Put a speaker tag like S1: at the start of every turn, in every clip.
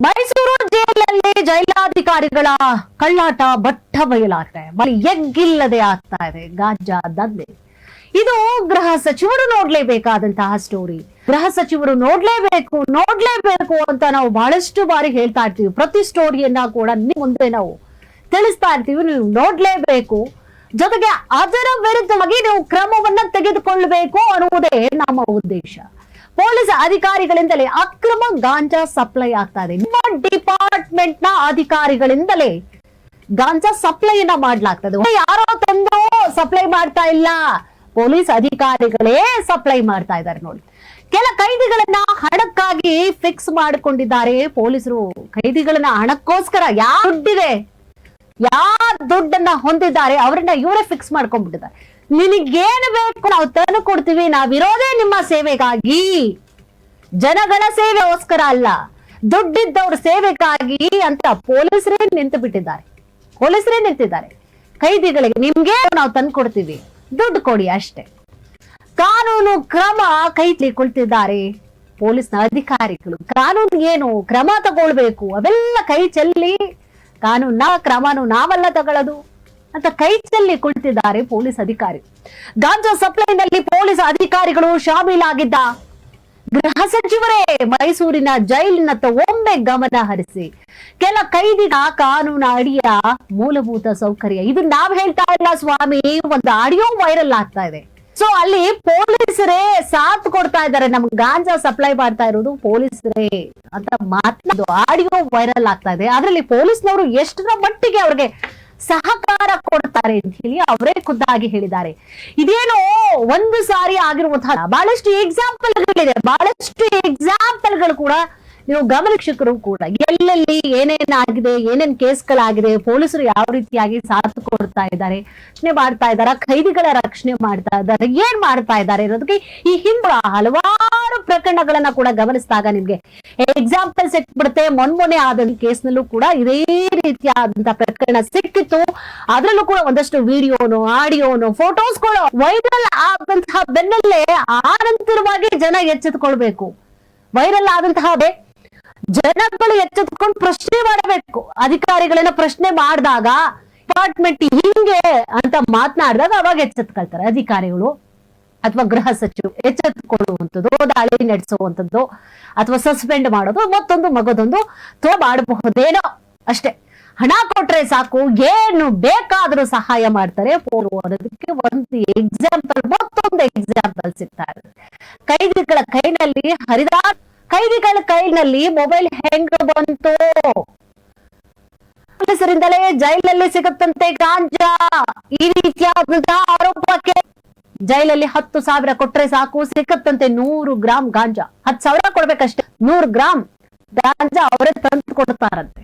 S1: ಮೈಸೂರು ಜೈಲಲ್ಲಿ ಜೈಲಾಧಿಕಾರಿಗಳ ಕಳ್ಳಾಟ ಬಟ್ಟ ಬಯಲಾಗ್ತಾ ಬರೀ ಎಗ್ಗಿಲ್ಲದೆ ಆಗ್ತಾ ಇದೆ ಗಾಂಜಾ ದಂಧೆ. ಇದು ಗೃಹ ಸಚಿವರು ನೋಡ್ಲೇಬೇಕಾದಂತಹ ಸ್ಟೋರಿ ಗೃಹ ಸಚಿವರು ನೋಡ್ಲೇಬೇಕು ನೋಡ್ಲೇಬೇಕು ಅಂತ ನಾವು ಬಹಳಷ್ಟು ಬಾರಿ ಹೇಳ್ತಾ ಇರ್ತೀವಿ. ಪ್ರತಿ ಸ್ಟೋರಿಯನ್ನ ಕೂಡ ನಿಮ್ ಮುಂದೆ ನಾವು ತಿಳಿಸ್ತಾ ಇರ್ತೀವಿ. ನೀವು ನೋಡ್ಲೇಬೇಕು. ಜೊತೆಗೆ ಅದರ ವಿರುದ್ಧವಾಗಿ ನೀವು ಕ್ರಮವನ್ನ ತೆಗೆದುಕೊಳ್ಳಬೇಕು ಅನ್ನುವುದೇ ನಮ್ಮ ಉದ್ದೇಶ. ಪೊಲೀಸ್ ಅಧಿಕಾರಿಗಳಿಂದಲೇ ಅಕ್ರಮ ಗಾಂಜಾ ಸಪ್ಲೈ ಆಗ್ತಾ ಇದೆ ನಿಮ್ಮ ಡಿಪಾರ್ಟ್ಮೆಂಟ್ನ ಅಧಿಕಾರಿಗಳಿಂದಲೇ ಗಾಂಜಾ ಸಪ್ಲೈನ ಮಾಡ್ಲಾಗ್ತದೆ. ಯಾರೋ ತಂದು ಸಪ್ಲೈ ಮಾಡ್ತಾ ಇಲ್ಲ, ಪೊಲೀಸ್ ಅಧಿಕಾರಿಗಳೇ ಸಪ್ಲೈ ಮಾಡ್ತಾ ಇದ್ದಾರೆ ನೋಡಿ. ಕೆಲ ಕೈದಿಗಳನ್ನ ಹಣಕ್ಕಾಗಿ ಫಿಕ್ಸ್ ಮಾಡಿಕೊಂಡಿದ್ದಾರೆ. ಪೊಲೀಸರು ಕೈದಿಗಳನ್ನ ಹಣಕ್ಕೋಸ್ಕರ ಯಾವ ದುಡ್ಡಿದೆ, ಯಾವ ದುಡ್ಡನ್ನ ಹೊಂದಿದ್ದಾರೆ, ಅವರನ್ನ ಇವರೇ ಫಿಕ್ಸ್ ಮಾಡ್ಕೊಂಡ್ಬಿಟ್ಟಿದ್ದಾರೆ. ನಿನಗೇನು ಬೇಕು? ನಾವು ತಂದು ಕೊಡ್ತೀವಿ ನಾವಿರೋದೇ ನಿಮ್ಮ ಸೇವೆಗಾಗಿ. ಜನಗಳ ಸೇವೆಗೋಸ್ಕರ ಅಲ್ಲ, ದುಡ್ಡಿದ್ದವ್ರ ಸೇವೆಗಾಗಿ ಅಂತ ಪೊಲೀಸರೇ ನಿಂತು ಬಿಟ್ಟಿದ್ದಾರೆ. ಪೊಲೀಸರೇ ನಿಂತಿದ್ದಾರೆ. ಕೈದಿಗಳಿಗೆ ನಿಮ್ಗೆ ನಾವು ತಂದು ಕೊಡ್ತೀವಿ. ದುಡ್ಡು ಕೊಡಿ ಅಷ್ಟೇ. ಕಾನೂನು ಕ್ರಮ ಕೈ ಕುಳಿತಿದ್ದಾರೆ ಪೊಲೀಸ್ನ ಅಧಿಕಾರಿಗಳು. ಕಾನೂನು ಏನು? ಕ್ರಮ ತಗೊಳ್ಬೇಕು. ಅವೆಲ್ಲ ಕೈ ಚೆಲ್ಲಿ ಕಾನೂನ ಕ್ರಮನು ನಾವೆಲ್ಲ ತಗೊಳ್ಳೋದು. ಅಂತ ಕೈಚಲ್ಲಿ ಕುಳಿತಿದ್ದಾರೆ ಪೊಲೀಸ್ ಅಧಿಕಾರಿ. ಗಾಂಜಾ ಸಪ್ಲೈನಲ್ಲಿ ಪೊಲೀಸ್ ಅಧಿಕಾರಿಗಳು ಶಾಮೀಲಾಗಿದ್ದ ಗೃಹ ಸಚಿವರೇ ಮೈಸೂರಿನ ಜೈಲಿನತ್ತ ಒಮ್ಮೆ ಗಮನ ಹರಿಸಿ. ಕೆಲ ಕೈದಿನ ಕಾನೂನು ಅಡಿಯ ಮೂಲಭೂತ ಸೌಕರ್ಯ. ಇದು ನಾವ್ ಹೇಳ್ತಾ ಇಲ್ಲ ಸ್ವಾಮಿ, ಒಂದು ಆಡಿಯೋ ವೈರಲ್ ಆಗ್ತಾ ಇದೆ. ಸೊ ಅಲ್ಲಿ ಪೊಲೀಸರೇ ಸಾಥ್ ಕೊಡ್ತಾ ಇದ್ದಾರೆ. ನಮ್ಗೆ ಗಾಂಜಾ ಸಪ್ಲೈ ಮಾಡ್ತಾ ಇರೋದು ಪೊಲೀಸರೇ ಅಂತ ಮಾತನಾಡೋದು ಆಡಿಯೋ ವೈರಲ್ ಆಗ್ತಾ ಇದೆ. ಅದ್ರಲ್ಲಿ ಪೊಲೀಸ್ನವರು ಎಷ್ಟರ ಮಟ್ಟಿಗೆ ಅವ್ರಿಗೆ ಸಹಕಾರ ಕೊಡ್ತಾರೆ ಅಂತ ಹೇಳಿ ಅವರೇ ಖುದ್ದಾಗಿ ಹೇಳಿದ್ದಾರೆ. ಇದೇನೋ ಒಂದು ಸಾರಿ ಆಗಿರುವಂತಹ ಬಹಳಷ್ಟು ಎಕ್ಸಾಂಪಲ್ ಗಳಿದೆ ಬಹಳಷ್ಟು ಎಕ್ಸಾಂಪಲ್ಗಳು ಕೂಡ ನೀವು ಗಮನಿಕ್ಷಕರು ಕೂಡ ಎಲ್ಲೆಲ್ಲಿ ಏನೇನಾಗಿದೆ, ಏನೇನ್ ಕೇಸ್ಗಳಾಗಿದೆ, ಪೊಲೀಸರು ಯಾವ ರೀತಿಯಾಗಿ ಸಾಥ್ ಕೊಡ್ತಾ ಇದ್ದಾರೆ, ರಕ್ಷಣೆ ಮಾಡ್ತಾ ಇದ್ದಾರೆ, ಖೈದಿಗಳ ರಕ್ಷಣೆ ಮಾಡ್ತಾ ಇದ್ದಾರೆ, ಏನ್ ಮಾಡ್ತಾ ಇದ್ದಾರೆ ಅನ್ನೋದಕ್ಕೆ ಈ ಹಿಂದೆ ಹಲವಾರು ಪ್ರಕರಣಗಳನ್ನ ಕೂಡ ಗಮನಿಸಿದಾಗ ನಿಮ್ಗೆ ಎಕ್ಸಾಂಪಲ್ ಸಿಕ್ಬಿಡುತ್ತೆ. ಮೊನ್ಮೊನೆ ಆದ ಕೇಸ್ನಲ್ಲೂ ಕೂಡ ಇದೇ ರೀತಿಯಾದಂತ ಪ್ರಕರಣ ಸಿಕ್ಕಿತ್ತು. ಅದರಲ್ಲೂ ಕೂಡ ಒಂದಷ್ಟು ವಿಡಿಯೋನು, ಆಡಿಯೋನು ಫೋಟೋಸ್ಗಳು ವೈರಲ್ ಆದಂತಹ ಬೆನ್ನಲ್ಲೇ ಆನಂತರವಾಗಿ ಜನ ಎಚ್ಚೆತ್ಕೊಳ್ಬೇಕು. ವೈರಲ್ ಆದಂತಹ ಜನಗಳು ಎಚ್ಚೆತ್ಕೊಂಡು ಪ್ರಶ್ನೆ ಮಾಡಬೇಕು. ಅಧಿಕಾರಿಗಳನ್ನ ಪ್ರಶ್ನೆ ಮಾಡಿದಾಗ ಡಿಪಾರ್ಟ್ಮೆಂಟ್ ಹಿಂಗೆ ಅಂತ ಮಾತನಾಡಿದಾಗ ಅವಾಗ ಎಚ್ಚೆತ್ಕೊಳ್ತಾರೆ ಅಧಿಕಾರಿಗಳು. ಅಥವಾ ಗೃಹ ಸಚಿವರು ಎಚ್ಚೆತ್ತುಕೊಳ್ಳುವಂಥದ್ದು ದಾಳಿ ನಡೆಸುವಂಥದ್ದು, ಅಥವಾ ಸಸ್ಪೆಂಡ್ ಮಾಡೋದು, ಮತ್ತೊಂದು ಮಗದೊಂದು ತೋ ಮಾಡಬಹುದೇನೋ ಅಷ್ಟೇ. ಹಣ ಕೊಟ್ರೆ ಸಾಕು, ಏನು ಬೇಕಾದ್ರೂ ಸಹಾಯ ಮಾಡ್ತಾರೆ. ಫೋನ್ ಅನ್ನೋದಕ್ಕೆ ಒಂದು ಎಕ್ಸಾಂಪಲ್ ಮತ್ತೊಂದು ಎಕ್ಸಾಂಪಲ್ ಸಿಗ್ತಾ ಕೈದಿಗಳ ಕೈನಲ್ಲಿ ಹರಿದ, ಕೈದಿಗಳ ಕೈನಲ್ಲಿ ಮೊಬೈಲ್ ಹೆಂಗ ಬಂತು? ಪೊಲೀಸರಿಂದಲೇ ಜೈಲಲ್ಲಿ ಸಿಗುತ್ತಂತೆ ಗಾಂಜಾ. ಈ ರೀತಿಯಾದ ಆರೋಪಕ್ಕೆ ಜೈಲಲ್ಲಿ ಹತ್ತು ಸಾವಿರ ಕೊಟ್ರೆ ಸಾಕು ಸಿಕ್ಕತ್ತಂತೆ ನೂರು ಗ್ರಾಮ್ ಗಾಂಜಾ. ಹತ್ ಸಾವಿರ ಕೊಡ್ಬೇಕಷ್ಟೇ. ನೂರು ಗ್ರಾಮ್ ಗಾಂಜಾ ಅವರೇ ತಂದು ಕೊಡ್ತಾರಂತೆ.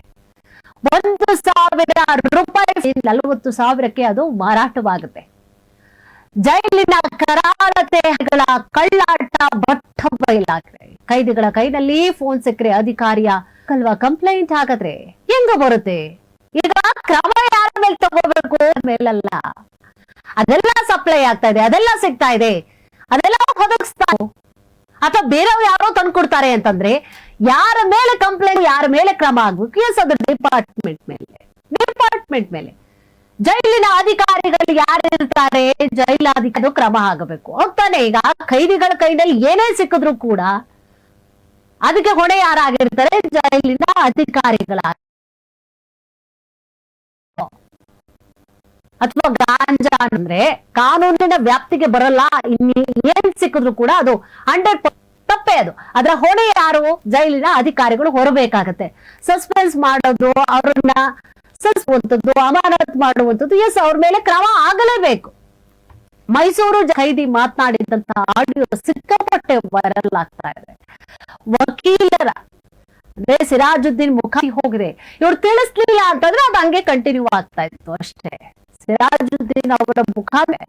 S1: ಒಂದು ಸಾವಿರ ರೂಪಾಯಿ ನಲವತ್ತು ಸಾವಿರಕ್ಕೆ ಅದು ಮಾರಾಟವಾಗುತ್ತೆ. ಜೈಲಿನ ಕರಾಳತೆಗಳ ಕಳ್ಳಾಟ ಬಟ್ಟ ಬಯಲಾಗ್ರೆ ಕೈದಿಗಳ ಕೈನಲ್ಲಿ ಫೋನ್ ಸಿಕ್ಕರೆ ಅಧಿಕಾರಿಯ ಕಲ್ವಾ ಕಂಪ್ಲೇಂಟ್ ಆಗದ್ರೆ ಹೆಂಗ ಬರುತ್ತೆ? ಈಗ ಕ್ರಮ ಯಾರ ಮೇಲೆ ತಗೋಬೇಕು? ಮೇಲಲ್ಲ. ಅದೆಲ್ಲ ಸಪ್ಲೈ ಆಗ್ತಾ ಇದೆ, ಅದೆಲ್ಲ ಸಿಗ್ತಾ ಇದೆ, ಅದೆಲ್ಲ ಒದಗಿಸ್ತಾ ಅಥವಾ ಬೇರೆಯವ್ರು ಯಾರೋ ತಂದ್ಕೊಡ್ತಾರೆ ಅಂತಂದ್ರೆ, ಯಾರ ಮೇಲೆ ಕಂಪ್ಲೇಂಟ್ ಯಾರ ಮೇಲೆ ಕ್ರಮ ಆಗ್ಬೇಕು ಎಸ್ ಅದು ಡಿಪಾರ್ಟ್ಮೆಂಟ್ ಮೇಲೆ ಡಿಪಾರ್ಟ್ಮೆಂಟ್ ಮೇಲೆ. ಜೈಲಿನ ಅಧಿಕಾರಿಗಳು ಯಾರಿರ್ತಾರೆ ಜೈಲಾಧಿಕಾರಿ ಕ್ರಮ ಆಗಬೇಕು. ಹೋಗ್ತಾನೆ ಈಗ, ಕೈದಿಗಳ ಕೈನಲ್ಲಿ ಏನೇ ಸಿಕ್ಕಿದ್ರು ಕೂಡ, ಅದಕ್ಕೆ ಹೊಣೆ ಯಾರಾಗಿರ್ತಾರೆ ಜೈಲಿನ ಅಧಿಕಾರಿಗಳ ಅಥವಾ ಗಾಂಜಾ ಅಂದ್ರೆ ಕಾನೂನಿನ ವ್ಯಾಪ್ತಿಗೆ ಬರಲ್ಲ, ಇನ್ನು ಏನ್ ಸಿಕ್ಕಿದ್ರು ಕೂಡ ಅದು ಹಂಡ್ರೆಡ್ ತಪ್ಪೇ ಅದು. ಅದರ ಹೊಣೆ ಯಾರು? ಜೈಲಿನ ಅಧಿಕಾರಿಗಳು ಹೊರಬೇಕಾಗತ್ತೆ. ಸಸ್ಪೆನ್ಸ್ ಮಾಡೋದು, ಅವ್ರನ್ನ ಸಸ್ಪುವಂಥದ್ದು ಅಮಾನತ್ ಮಾಡುವಂಥದ್ದು ಎಸ್ ಅವ್ರ ಮೇಲೆ ಕ್ರಮ ಆಗಲೇಬೇಕು. ಮೈಸೂರು ಜೈದಿ ಮಾತನಾಡಿದಂತ ಆಡಿಯೋ ಸಿಕ್ಕಾಪಟ್ಟೆ ವೈರಲ್ ಆಗ್ತಾ ಇದೆ. ವಕೀಲರ ಅಂದ್ರೆ ಸಿರಾಜುದ್ದೀನ್ ಮುಖ ಹೋಗಿದೆ. ಇವ್ರು ತಿಳಿಸ್ಲಿಲ್ಲ ಅಂತಂದ್ರೆ ಅದು ಹಂಗೆ ಕಂಟಿನ್ಯೂ ಆಗ್ತಾ ಇತ್ತು ಅಷ್ಟೇ. ಸಿರಾಜುದ್ದೀನ್ ಅವರ ಮುಖಾನೆ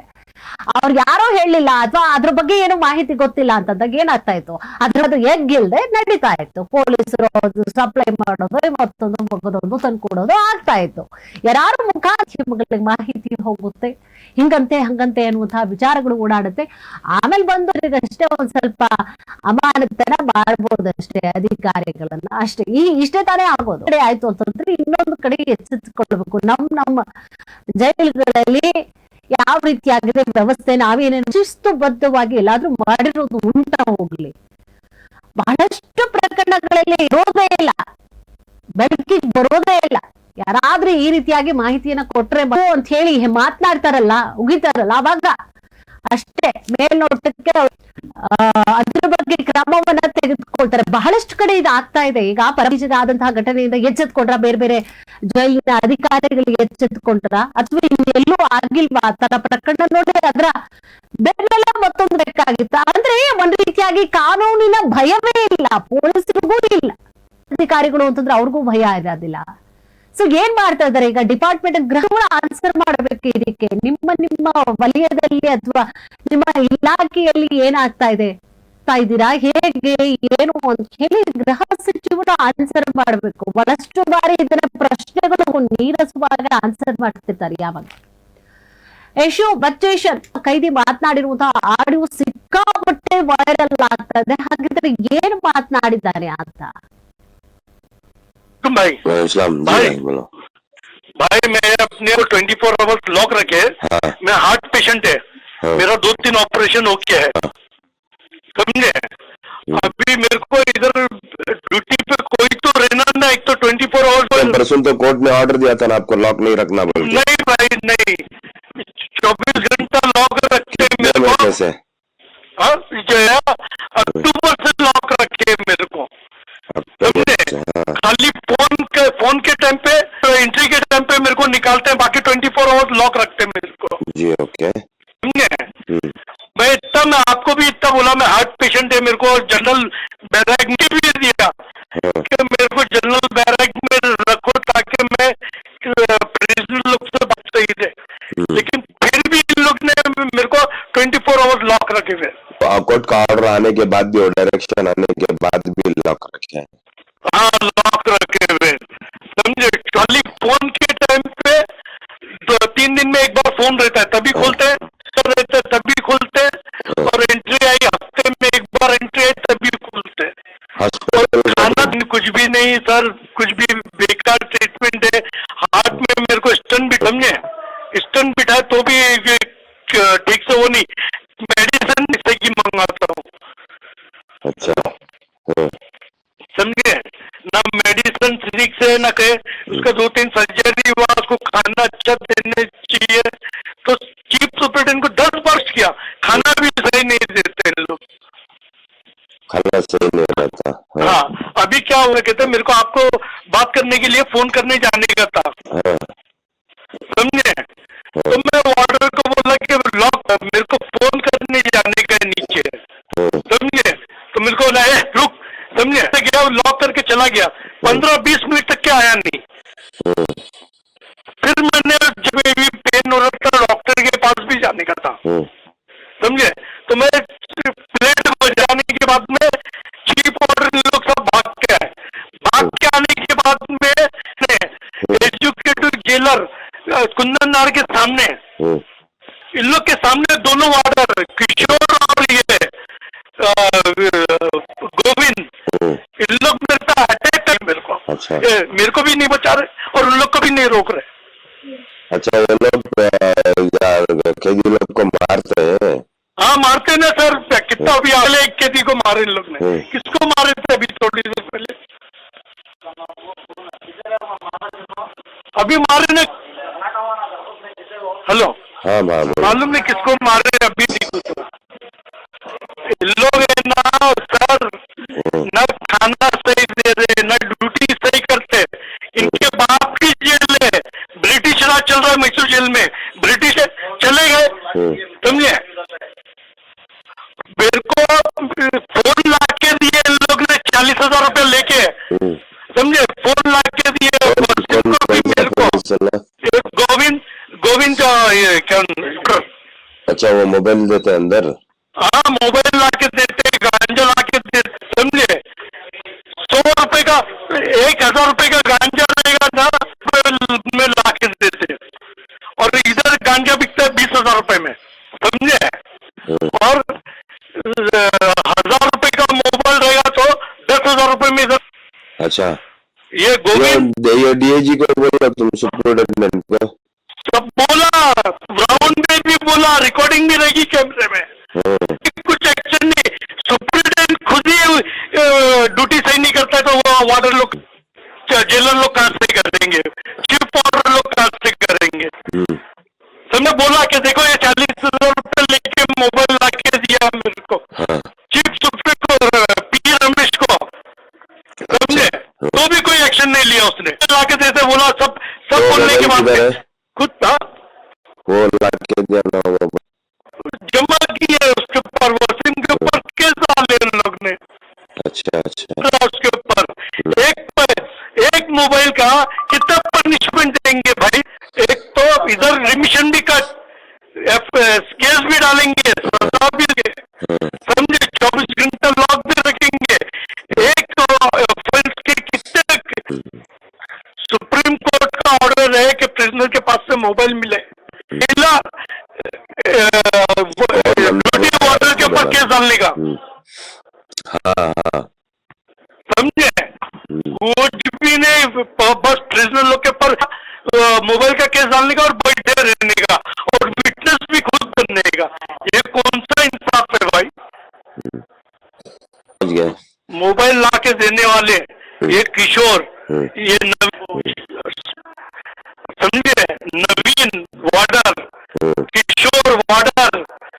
S1: ಅವ್ರು ಯಾರೋ ಹೇಳಿಲ್ಲ ಅಥವಾ ಅದ್ರ ಬಗ್ಗೆ ಏನು ಮಾಹಿತಿ ಗೊತ್ತಿಲ್ಲ ಅಂತಂದಾಗ ಏನಾಗ್ತಾ ಇತ್ತು? ಅದ್ರದ್ದು ಎಗ್ ಇಲ್ದೆ ನಡೀತಾ ಇತ್ತು. ಪೊಲೀಸರು ಸಪ್ಲೈ ಮಾಡೋದು, ಮತ್ತೊಂದು ಮಗದೊಂದು, ತಂದ್ಕೊಡೋದು ಆಗ್ತಾ ಇತ್ತು. ಯಾರು ಮುಖಾಂತರಗಳಿಗೆ ಮಾಹಿತಿ ಹೋಗುತ್ತೆ. ಹಿಂಗಂತೆ, ಹಂಗಂತೆ ಅನ್ನುವಂತಹ ವಿಚಾರಗಳು ಓಡಾಡುತ್ತೆ. ಆಮೇಲೆ ಬಂದು ಅಷ್ಟೇ ಒಂದ್ ಸ್ವಲ್ಪ ಅಮಾನತನ ಮಾಡ್ಬೋದಷ್ಟೇ, ಅಧಿಕಾರಿಗಳನ್ನ. ಅಷ್ಟೇ. ಈ ಇಷ್ಟೇ ತಾನೇ ಆಗೋದು. ಕಡೆ ಆಯ್ತು ಅಂತಂದ್ರೆ ಇನ್ನೊಂದು ಕಡೆ ಎಚ್ಚೆತ್ತುಕೊಳ್ಬೇಕು. ನಮ್, ನಮ್ಮ ಜೈಲುಗಳಲ್ಲಿ ಯಾವ ರೀತಿಯಾಗಿದೆ ವ್ಯವಸ್ಥೆ, ನಾವೇನೇನು ಶಿಸ್ತುಬದ್ಧವಾಗಿ ಎಲ್ಲಾದ್ರೂ ಮಾಡಿರೋದು ಉಂಟ ಹೋಗ್ಲಿ. ಬಹಳಷ್ಟು ಪ್ರಕರಣಗಳಲ್ಲಿ ಇರೋದೇ ಇಲ್ಲ. ಬೆಳಕಿಗೆ ಬರೋದೇ ಇಲ್ಲ. ಯಾರಾದ್ರೂ ಈ ರೀತಿಯಾಗಿ ಮಾಹಿತಿಯನ್ನ ಕೊಟ್ರೆ ಅಂತ ಹೇಳಿ ಮಾತನಾಡ್ತಾರಲ್ಲ, ಉಗಿತಾರಲ್ಲ ಅವಾಗ. ಅಷ್ಟೇ, ಮೇಲ್ನೋಟಕ್ಕೆ ಅದ್ರ ಬಗ್ಗೆ ಕ್ರಮವನ್ನ ತೆಗೆದುಕೊಳ್ತಾರೆ. ಬಹಳಷ್ಟು ಕಡೆ ಇದು ಆಗ್ತಾ ಇದೆ. ಈಗ ಪರಿಚಿತ ಆದಂತಹ ಘಟನೆಯಿಂದ ಎಚ್ಚೆತ್ಕೊಂಡ್ರ, ಬೇರೆ ಬೇರೆ ಜೈಲಿನ ಅಧಿಕಾರಿಗಳಿಗೆ ಎಚ್ಚೆತ್ಕೊಂಡ್ರ, ಅಥವಾ ಎಲ್ಲೂ ಆಗಿಲ್ವಾ ತರ ಪ್ರಕರಣ ನೋಡಿ ಅದ್ರ ಬೆನ್ನೆಲ್ಲ ಮತ್ತೊಂದು ಬೇಕಾಗಿತ್ತ ಅಂದ್ರೆ ಒಂದ್ ರೀತಿಯಾಗಿ ಕಾನೂನಿನ ಭಯವೇ ಇಲ್ಲ, ಪೊಲೀಸರಿಗೂ ಇಲ್ಲ. ಅಧಿಕಾರಿಗಳು ಅಂತಂದ್ರೆ ಅವ್ರಿಗೂ ಭಯ ಇರೋದಿಲ್ಲ. ಸೊ ಏನ್ ಮಾಡ್ತಾ ಇದಾರೆ ಈಗ ಡಿಪಾರ್ಟ್ಮೆಂಟ್ ಗ್ರಹಗಳ ಆನ್ಸರ್ ಮಾಡಬೇಕು ಇದಕ್ಕೆ. ನಿಮ್ಮ ನಿಮ್ಮ ವಲಯದಲ್ಲಿ ಅಥವಾ ನಿಮ್ಮ ಇಲಾಖೆಯಲ್ಲಿ ಏನಾಗ್ತಾ ಇದೆ? ಇದ್ದೀರಾ? ಹೇಗೆ? ಏನು ಅಂತ ಹೇಳಿ ಗೃಹ ಸಚಿವರು ಆನ್ಸರ್ ಮಾಡಬೇಕು. ಬಹಳಷ್ಟು ಬಾರಿ ಇದರ ಪ್ರಶ್ನೆಗಳು ನೀರಸವಾಗಿ ಆನ್ಸರ್ ಮಾಡ್ತಿರ್ತಾರೆ ಯಾವಾಗ. ಯಶು ಬಚ್ಚೇಶನ್ ಕೈದಿ ಮಾತನಾಡಿರುವಂತಹ ಆಡಿಯೋ ಸಿಕ್ಕಾಪಟ್ಟೆ ವೈರಲ್ ಆಗ್ತಾ ಇದೆ. ಹಾಗಿದ್ರೆ ಏನ್ ಮಾತನಾಡಿದ್ದಾರೆ ಅಂತ?
S2: तुम भाई
S3: वालेकुम
S2: भाई।
S3: भाई बोलो
S2: भाई मैं अपने को ट्वेंटी फोर आवर्स लॉक रखे
S3: हाँ।
S2: मैं हार्ट पेशेंट है
S3: हाँ।
S2: मेरा दो तीन ऑपरेशन हो गया है। समझे? अभी मेरे को इधर ड्यूटी पे कोई तो रहना ना एक तो ट्वेंटी फोर आवर्स
S3: परसों तो कोर्ट ने ऑर्डर दिया था ना आपको लॉक नहीं रखना बोल
S2: नहीं भाई नहीं। चौबीस घंटा लॉक रखे मेरे को। हाँ, है अक्टूबर से को निकालते हैं बाकी ट्वेंटी फोर आवर्स लॉक रखते हैं मेरे को।
S3: जी ओके
S2: समझे
S3: हम्म,
S2: मैं इतना मैं आपको भी इतना बोला मैं हार्ट पेशेंट है मेरे को जनरल बैरक में भी दिया।
S3: हाँ।
S2: कि मेरे को जनरल बैरक में रखो ताकि मैं प्रिजनर लोग से बच सही थे लेकिन फिर भी इन लोग ने मेरे को ट्वेंटी फोर आवर्स लॉक रखे हुए।
S3: तो कोर्ट का आने के बाद भी डायरेक्शन
S2: तीन दिन में एक बार फ़ोन रहता है तभी खोलते हैं। हुआ कहते मेरे को आपको बात करने के लिए फ़ोन करने जाने का था।
S3: हाँ।
S2: समझे? तो मैं ऑर्डर को बोला कि लॉक मेरे को फ़ोन करने जाने का नीचे।
S3: हाँ,
S2: समझे? तो मेरे को बोला रुक। समझे? तो गया लॉक करके चला गया। पंद्रह बीस मिनट तक क्या आया नहीं? इन लोग के सामने दोनों ऑर्डर किशोर और ये गोविंद
S3: हाँ,
S2: इन लोग मेरे पे अटैक कर मेरे को।
S3: अच्छा।
S2: मेरे को भी नहीं बचा रहे और उन लोग को भी नहीं रोक रहे।
S3: अच्छा ये लोग यार कैदी लोग को मारते हैं।
S2: हाँ मारते ना सर कितना अभी अगले एक कैदी को मारे इन लोग ने।
S3: हम्म।
S2: किसको मारे थे अभी थोड़ी देर पहले? अभी मारे ने हेलो।
S3: हाँ हाँ
S2: मालूम नहीं किसको मारे अभी
S3: अच्छा वो मोबाइल देते अंदर?
S2: हाँ मोबाइल ला के देते गांजा ला के देते समझे? सौ रुपए का एक हज़ार रुपए का गांजा रहेगा ना मोबाइल में ला के देते और इधर गांजा बिकता है बीस हज़ार रुपए में समझे? और हज़ार रुपए का मोबाइल रहेगा तो दस हज़ार रुपए में इधर।
S3: अच्छा।
S2: ये गोविंद
S3: ये डीएजी को बोला तुम सुप्रिटेंडेंट को।
S2: सब बोला ग्राउंड भी बोला रिकॉर्डिंग भी रहेगी कैमरे में।
S3: हम्म,
S2: कुछ एक्शन नहीं। सुप्रिटेंडेंट खुद ही ड्यूटी सही नहीं करता है तो वो वार्डर लोग जेलर लोग कहाँ से करेंगे चीफ वार्डर लोग कहाँ से करेंगे।
S3: हम्म,
S2: तो बोला कि देखो ये चालीस हज़ार रुपये लेके मोबाइल ला के दिया मेरे को
S3: हाँ।
S2: चीफ सुप्रीम को पी रमेश को। समझे तो भी कोई एक्शन नहीं लिया उसने। ला के देते बोला सब सब
S3: तो
S2: बोलने के बाद
S3: है?
S2: खुद था
S3: वो ला के वो।
S2: जमा किए उसके ऊपर वसीम के ऊपर केस डाले उन लोग ने।
S3: अच्छा अच्छा।
S2: उसके ऊपर। एक पर एक मोबाइल का कितना पनिशमेंट देंगे भाई? एक तो इधर रिमिशन भी कट केस भी डालेंगे सजा भी
S3: हम्म,
S2: समझे? चौबीस घंटा लॉक भी रखेंगे। एक ऑफेंस के कितने सुप्रीम कोर्ट का ऑर्डर है कि प्रिजनर के पास से मोबाइल मिला। डालने का।
S3: हम्म, हाँ हाँ।
S2: समझे?
S3: हम्म,
S2: कुछ भी नहीं बस प्रिजनर लोग के पर मोबाइल का केस डालने का और बैठे रहने का और विटनेस भी खुद बनने का। ये कौन सा इंसाफ है भाई? मोबाइल ला के देने वाले ये किशोर
S3: हम्म।
S2: ये नवीन। समझे? नवीन।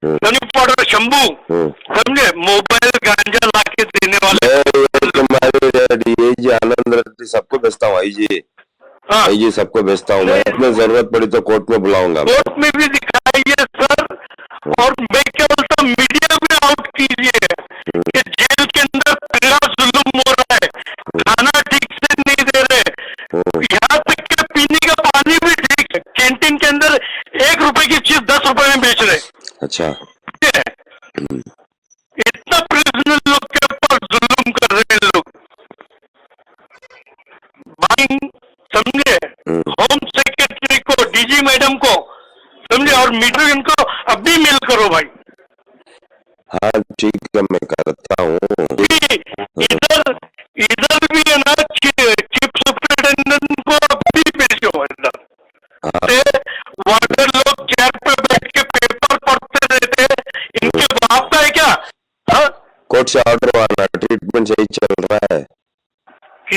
S2: वार्डर
S3: हम्म।
S2: शंभू
S3: हम्म।
S2: समझे? मोबाइल गांजा ला के देने वाले।
S3: तुम्हारे डीएजी आनंद सबको भेजता हूँ आई जी
S2: हाँ।
S3: आई जी सबको भेजता हूँ। मैं अपने ज़रूरत पड़ी तो कोर्ट में बुलाऊँगा।
S2: कोर्ट में भी दिखाइए सर। और मैं क्या बोलता मीडिया में आउट कीजिए कि जेल के अंदर पहला जुल्म हो रहा है। खाना ठीक से नहीं दे रहे। यहाँ तक कि पीने का पानी भी ठीक है। कैंटीन के अंदर एक रुपए की चीज़ दस रुपए में बेच रहे।
S3: अच्छा
S2: ठीक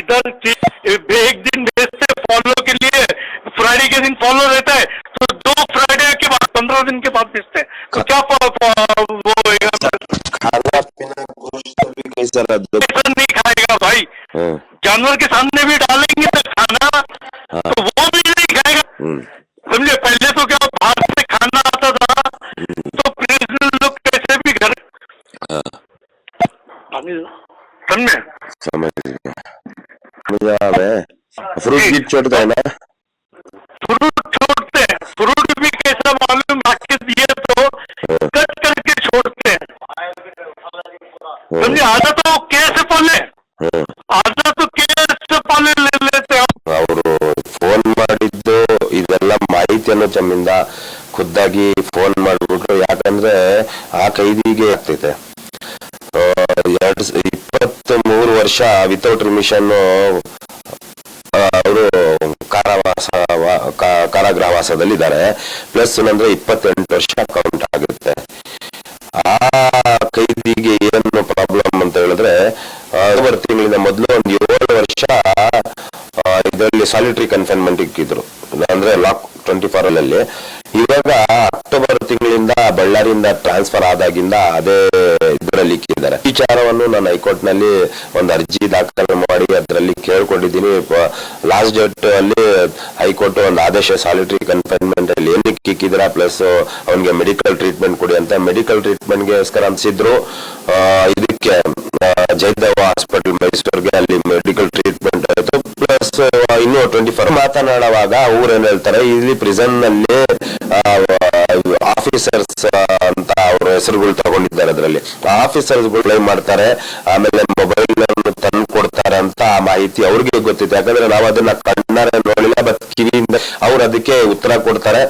S2: किधर एक दिन भेजते फॉलो के लिए फ्राइडे के दिन फॉलो रहता है तो दो फ्राइडे के बाद पंद्रह दिन के बाद भेजते तो क्या पा, पा, वो
S3: खाना पीना गोश्त भी कैसा
S2: नहीं खाएगा भाई।
S3: हाँ।
S2: जानवर के सामने भी डालेंगे
S3: फ्रूट गिट छोड़ता है ना
S2: फ्रूट छोड़ते हैं फ्रूट भी कैसा मालूम आके दिए तो कट करके छोड़ते हैं समझे आधा तो केस से पाले
S3: हाँ,
S2: आधा तो केस से पाले ले लेते हैं
S3: ಅವರು ಫೋನ್ ಮಾಡಿದ್ದು ಇದೆಲ್ಲ ಮಾಹಿತಿಯನ್ನು ತಮ್ಮಿಂದ ಖುದ್ದಾಗಿ ಫೋನ್ ಮಾಡ್ಬಿಟ್ರು ಯಾಕಂದ್ರೆ ಆ ಕೈದಿಗೆ ಆಗ್ತೈತೆ ಆ, ಎರಡ್ ಸ- ಇಪ್ಪತ್ತ್ ಮೂರು ವರ್ಷ ವಿತೌಟ್ ರಿಮಿಷನ್ ಕಾ- ಇದ್ದಾರೆ ಪ್ಲಸ್ ಏನಂದ್ರೆ ಇಪ್ಪತ್ತೆಂಟು ವರ್ಷ ಕೌಂಟ್ ಆಗುತ್ತೆ. ಆ ಕೈದಿಗೆ ಏನು ಪ್ರಾಬ್ಲಮ್ ಅಂತ ಹೇಳಿದ್ರೆ ಅಕ್ಟೋಬರ್ ತಿಂಗಳಿಂದ ಮೊದಲು ಒಂದು ಏಳು ವರ್ಷ ಇದರಲ್ಲಿ ಸಾಲಿಟರಿ ಕನ್ಫೈನ್ಮೆಂಟ್ ಇಕ್ಕಿದ್ರು. ಅಂದ್ರೆ ಲಾಕ್ ಟ್ವೆಂಟಿ ಫೋರ್ ಅಲ್ಲಿ ಇವಾಗ ಅಕ್ಟೋಬರ್ ತಿಂಗಳಿಂದ ಬಳ್ಳಾರಿಯಿಂದ ಟ್ರಾನ್ಸ್ಫರ್ ಆದಾಗಿಂದ ಅದೇ ಇದರಲ್ಲಿ ಇಕ್ಕಿದ್ದಾರೆ. ವಿಚಾರವನ್ನು ನಾನು ಹೈಕೋರ್ಟ್ನಲ್ಲಿ ಒಂದು ಅರ್ಜಿ ದಾಖಲೆ ಮಾಡಿ ಅದರಲ್ಲಿ ಕೇಳ್ಕೊಂಡಿದ್ದೀನಿ. ಲಾಸ್ಟ್ ಡೇಟ್ ಅಲ್ಲಿ ಹೈಕೋರ್ಟ್ ಒಂದು ಆದೇಶ ಸಾಲಿಟರಿ ಕನ್ಫೈನ್ಮೆಂಟ್ ಅಲ್ಲಿ ಏನಕ್ಕೆ ಇಕ್ಕಿದ್ರ ಪ್ಲಸ್ ಅವನಿಗೆ ಮೆಡಿಕಲ್ ಟ್ರೀಟ್ಮೆಂಟ್ ಕೊಡಿ ಅಂತ ಮೆಡಿಕಲ್ ಟ್ರೀಟ್ಮೆಂಟ್ ಗೆಸ್ಕರ ಅನ್ಸಿದ್ರು ಇದಕ್ಕೆ ಜೈದವ ಹಾಸ್ಪಿಟಲ್ ಮೈಸೂರಿಗೆ ಅಲ್ಲಿ ಮೆಡಿಕಲ್ ಟ್ರೀಟ್ಮೆಂಟ್ ಆಯ್ತು ಪ್ಲಸ್ ಇನ್ನು ಟ್ವೆಂಟಿ ಫೋರ್ ಮಾತನಾಡುವಾಗ ಅವ್ರೇನ್ ಹೇಳ್ತಾರೆ, ಇಲ್ಲಿ ಪ್ರಿಸನ್ನಲ್ಲಿ ಆಫೀಸ್ ಆಫೀಸರ್ಸ್ ಅಂತ ಅವ್ರ ಹೆಸರುಗಳು ತಗೊಂಡಿದ್ದಾರೆ ಅದರಲ್ಲಿ. ಆಫೀಸರ್ಸ್ಗಳು ಮಾಡ್ತಾರೆ, ಆಮೇಲೆ ಮೊಬೈಲ್ ಅನ್ನು ತಂದು ಕೊಡ್ತಾರೆ ಅಂತ ಆ ಮಾಹಿತಿ ಅವ್ರಿಗೆ ಗೊತ್ತಿದೆ. ಯಾಕಂದ್ರೆ ನಾವು ಅದನ್ನ ಕಣ್ಣಾರೆ ನೋಡಿಲ್ಲ ಬಟ್ ಕಿವಿಯಿಂದ ಅವ್ರು ಅದಕ್ಕೆ ಉತ್ತರ ಕೊಡ್ತಾರೆ.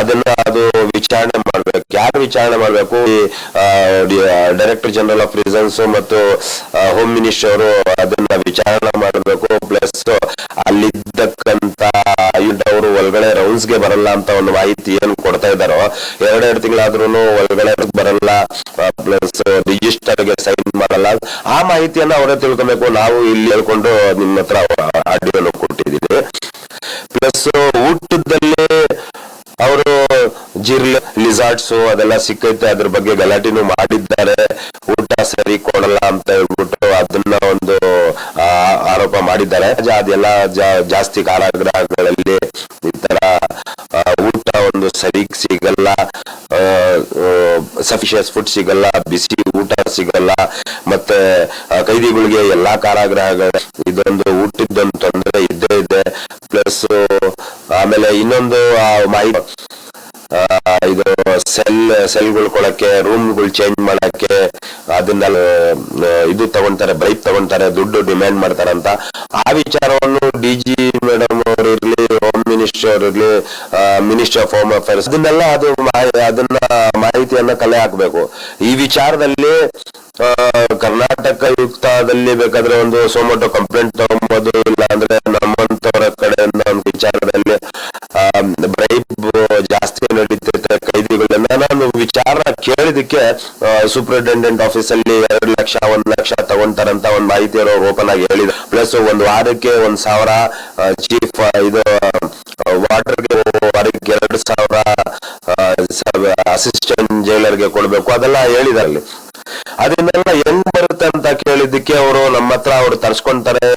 S3: ಅದನ್ನ ಅದು ವಿಚಾರಣೆ ಮಾಡ್ಬೇಕು. ಯಾರು ವಿಚಾರಣೆ ಮಾಡ್ಬೇಕು? ಡೈರೆಕ್ಟರ್ ಜನರಲ್ ಆಫ್ ರಿಸನ್ಸ್ ಮತ್ತು ಹೋಮ್ ಮಿನಿಸ್ಟರ್ ಅದನ್ನ ವಿಚಾರಣೆ ಮಾಡಬೇಕು. ಪ್ಲಸ್ ಅಲ್ಲಿದ್ದಕ್ಕಂತ ಅವರು ಒಳಗಡೆ ರೌಂಡ್ಸ್ಗೆ ಬರಲ್ಲ ಅಂತ ಒಂದು ಮಾಹಿತಿ ಏನು ಕೊಡ್ತಾ ಇದ್ದಾರೋ, ಎರಡೆರಡು ತಿಂಗಳಾದ್ರೂ ಒಳಗಡೆ ಬರಲ್ಲ ಪ್ಲಸ್ ರಿಜಿಸ್ಟರ್ಗೆ ಸೈನ್ ಮಾಡಲ್ಲ. ಆ ಮಾಹಿತಿಯನ್ನ ಅವರೇ ತಿಳ್ಕೊಬೇಕು. ನಾವು ಇಲ್ಲಿ ಹೇಳ್ಕೊಂಡು ನಿಮ್ಮ ಹತ್ರ ಆಡಿಯೋನು ಕೊಟ್ಟಿದ್ದೀವಿ ಪ್ಲಸ್ ಊಟದಲ್ಲಿ ಅವರು ಜಿರ್ಲ್ ಲಿಸಾರ್ಟ್ಸ್ ಅದೆಲ್ಲ ಸಿಕ್ಕೈತೆ. ಅದ್ರ ಬಗ್ಗೆ ಗಲಾಟೆನೂ ಮಾಡಿದ್ದಾರೆ. ಊಟ ಸರಿ ಕೊಡಲ್ಲ ಅಂತ ಹೇಳ್ಬಿಟ್ಟು ಅದನ್ನ ಒಂದು ಮಾಡಿದ್ದಾರೆ. ಅದೆಲ್ಲ ಜಾಸ್ತಿ ಕಾರಾಗೃಹಗಳಲ್ಲಿ ಈ ತರ ಊಟ ಒಂದು ಸರಿ ಸಿಗಲ್ಲ ಸಫಿಷಿಯಸ್ ಫುಡ್ ಸಿಗಲ್ಲ, ಬಿಸಿ ಊಟ ಸಿಗಲ್ಲ, ಮತ್ತೆ ಕೈದಿಗಳಿಗೆ ಎಲ್ಲಾ ಕಾರಾಗೃಹಗಳ ಇದೊಂದು ಊಟದ್ದೊಂದು ತೊಂದರೆ ಇದ್ದೇ ಇದೆ. ಪ್ಲಸ್ ಆಮೇಲೆ ಇನ್ನೊಂದು ಮಾಹಿತಿ ಇದು ಸೆಲ್ ಸೆಲ್ಗಳು ಕೊಡಕ್ಕೆ ರೂಮ್ಗಳು ಚೇಂಜ್ ಮಾಡಕ್ಕೆ, ಅದನ್ನ ಇದು ತಗೊಂತಾರೆ ಬ್ರೈಕ್ ತಗೊಂತಾರೆ, ದುಡ್ಡು ಡಿಮ್ಯಾಂಡ್ ಮಾಡ್ತಾರೆ ಅಂತ. ಆ ವಿಚಾರವನ್ನು ಡಿ ಜಿ ಮೇಡಮ್ ಅವರು ಇರ್ಲಿ ಹೋಮ್ ಮಿನಿಸ್ಟರ್ ಇರ್ಲಿ ಮಿನಿಸ್ಟರ್ ಆಫ್ ಹೋಮ್ ಅಫೇರ್ಸ್ ಅದನ್ನೆಲ್ಲ ಅದು ಅದನ್ನ ಮಾಹಿತಿಯನ್ನ ಕಲೆ ಹಾಕ್ಬೇಕು. ಈ ವಿಚಾರದಲ್ಲಿ ಕರ್ನಾಟಕ ಯುಕ್ತದಲ್ಲಿ ಬೇಕಾದ್ರೆ ಒಂದು ಸೋಮೋಟೋ ಕಂಪ್ಲೇಂಟ್ ತಗೊಂಬೋದು ಇಲ್ಲ ಅಂದ್ರೆ ಕೇಳಿದಕ್ಕೆ ಸೂಪರಿಂಟೆಂಡೆಂಟ್ ಆಫೀಸ್ ಅಲ್ಲಿ ಎರಡು ಲಕ್ಷ, ಒಂದ್ ಲಕ್ಷ ತಗೊಂತಾರಂತ ಒಂದ್ ಮಾಹಿತಿ ಅವ್ರು ಓಪನ್ ಆಗಿ ಹೇಳಿದ್ರು. ಪ್ಲಸ್ ಒಂದ್ ವಾರಕ್ಕೆ ಒಂದ್ ಸಾವಿರ ಚೀಫ್ ಇದು ವಾಟರ್ಗೆ ವಾರಕ್ಕೆ ಎರಡು ಸಾವಿರ ಅಸಿಸ್ಟೆಂಟ್ ಜೈಲರ್ಗೆ ಕೊಡ್ಬೇಕು. ಅದೆಲ್ಲ ಹೇಳಿದಾರಲ್ಲಿ ಅದನ್ನೆಲ್ಲ ಹೆಂಗ್ ಬರುತ್ತೆ ಅಂತ ಕೇಳಿದ್ದಕ್ಕೆ ಅವರು ನಮ್ಮ ಹತ್ರ ಅವ್ರು ತರ್ಸ್ಕೊಂತಾರೆ.